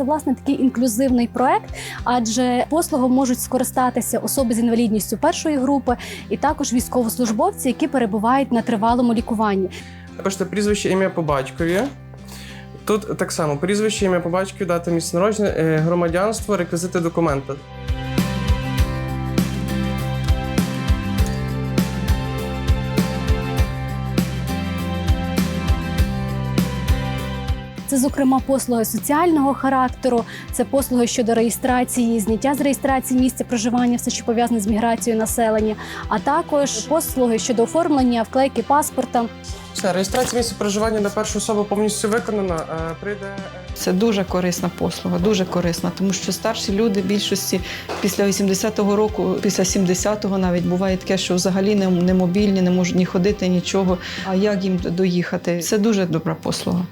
це власне такий інклюзивний проект, адже послугом можуть скористатися особи з інвалідністю першої групи і також військовослужбовці, які перебувають на тривалому лікуванні. Пишете прізвище, ім'я по батькові. Тут так само прізвище, ім'я по батькові, дата місця народження, е, громадянство, реквізити документа. Це, зокрема, послуги соціального характеру, це послуги щодо реєстрації, зняття з реєстрації місця проживання, все, що пов'язане з міграцією населення, а також послуги щодо оформлення вклейки паспорта. Все, реєстрація місця проживання на першу особу повністю виконана. Е, Прийде Це дуже корисна послуга, дуже корисна, тому що старші люди більшості після 80-го року, після 70-го навіть буває таке, що взагалі не мобільні, не можуть ні ходити, нічого. А як їм доїхати? Це дуже добра послуга.